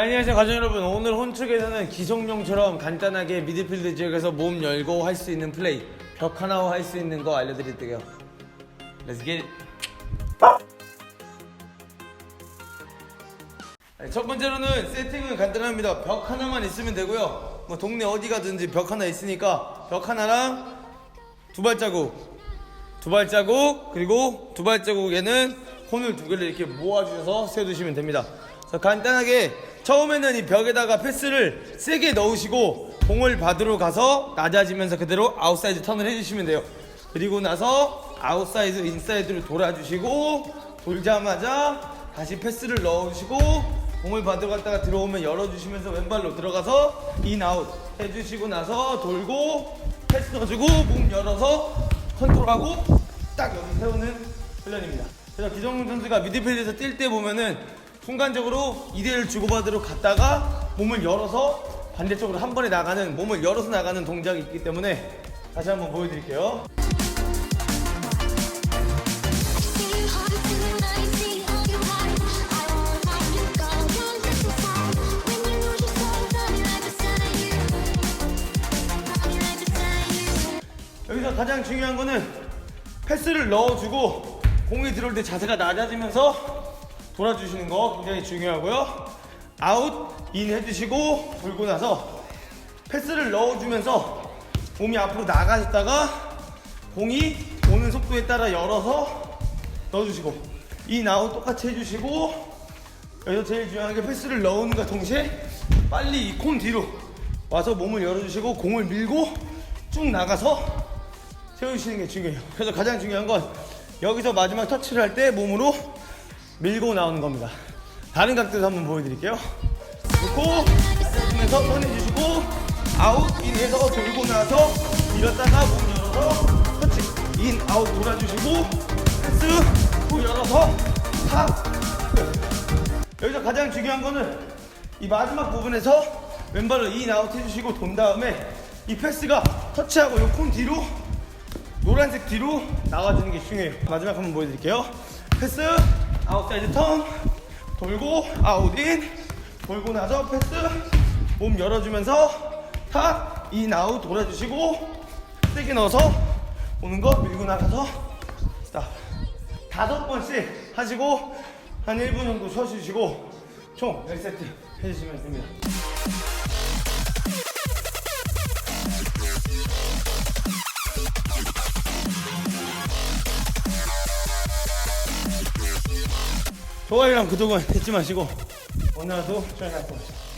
안녕하세요 가족 여러분. 오늘 혼축에서는 기성용처럼 간단하게 미드필드 지역에서 몸 열고 할 수 있는 플레이 벽 하나 할수 있는 거 알려드릴게요. Let's get it. 네, 첫 번째로는 세팅은 간단합니다. 벽 하나만 있으면 되고요. 뭐 동네 어디 가든지 벽 하나 있으니까 벽 하나랑 두 발자국 두 발자국 그리고 두 발자국에는 혼을 두 개를 이렇게 모아주셔서 세워두시면 됩니다. 그래서 간단하게 처음에는 이 벽에다가 패스를 세게 넣으시고 공을 받으러 가서 낮아지면서 그대로 아웃사이드 턴을 해주시면 돼요. 그리고 나서 아웃사이드 인사이드로 돌아주시고 돌자마자 다시 패스를 넣으시고 공을 받으러 갔다가 들어오면 열어주시면서 왼발로 들어가서 인아웃 해주시고 나서 돌고 패스 넣어주고 몸 열어서 컨트롤하고 딱 여기 세우는 훈련입니다. 그래서 기정훈 선수가 미드필드에서 뛸 때 보면은 순간적으로 2대1 주고받으러 갔다가 몸을 열어서 반대쪽으로 한 번에 나가는 몸을 열어서 나가는 동작이 있기 때문에 다시 한번 보여드릴게요. 여기서 가장 중요한 거는 패스를 넣어주고 공이 들어올 때 자세가 낮아지면서 돌아주시는 거 굉장히 중요하고요. 아웃 인 해주시고 돌고 나서 패스를 넣어주면서 몸이 앞으로 나가셨다가 공이 오는 속도에 따라 열어서 넣어주시고 인 아웃 똑같이 해주시고 여기서 제일 중요한 게 패스를 넣은과 동시에 빨리 이 콘 뒤로 와서 몸을 열어주시고 공을 밀고 쭉 나가서 세우시는 게 중요해요. 그래서 가장 중요한 건 여기서 마지막 터치를 할 때 몸으로 밀고 나오는 겁니다. 다른 각도에서 한번 보여드릴게요. 놓고 낮아지면서 꺼내주시고 아웃 인해서 돌고 나서 밀었다가 몸 열어서 터치 인 아웃 돌아주시고 패스 후 열어서 탑 여기서 가장 중요한 거는 이 마지막 부분에서 왼발로 인 아웃 해주시고 돈 다음에 이 패스가 터치하고 이콘 뒤로 노란색 뒤로 나와주는 게 중요해요. 마지막 한번 보여드릴게요. 패스 아웃사이드 턴. 돌고 아웃인. 돌고 나서 패스. 몸 열어주면서 탑 인 아웃 돌아주시고 세게 넣어서 오는 거 밀고 나가서 스탑 다섯 번씩 하시고 한 1분 정도 쉬어주시고 총 10세트 해주시면 됩니다. 좋아요랑 구독은 잊지 마시고 오늘 하루 저희 할 겁니다.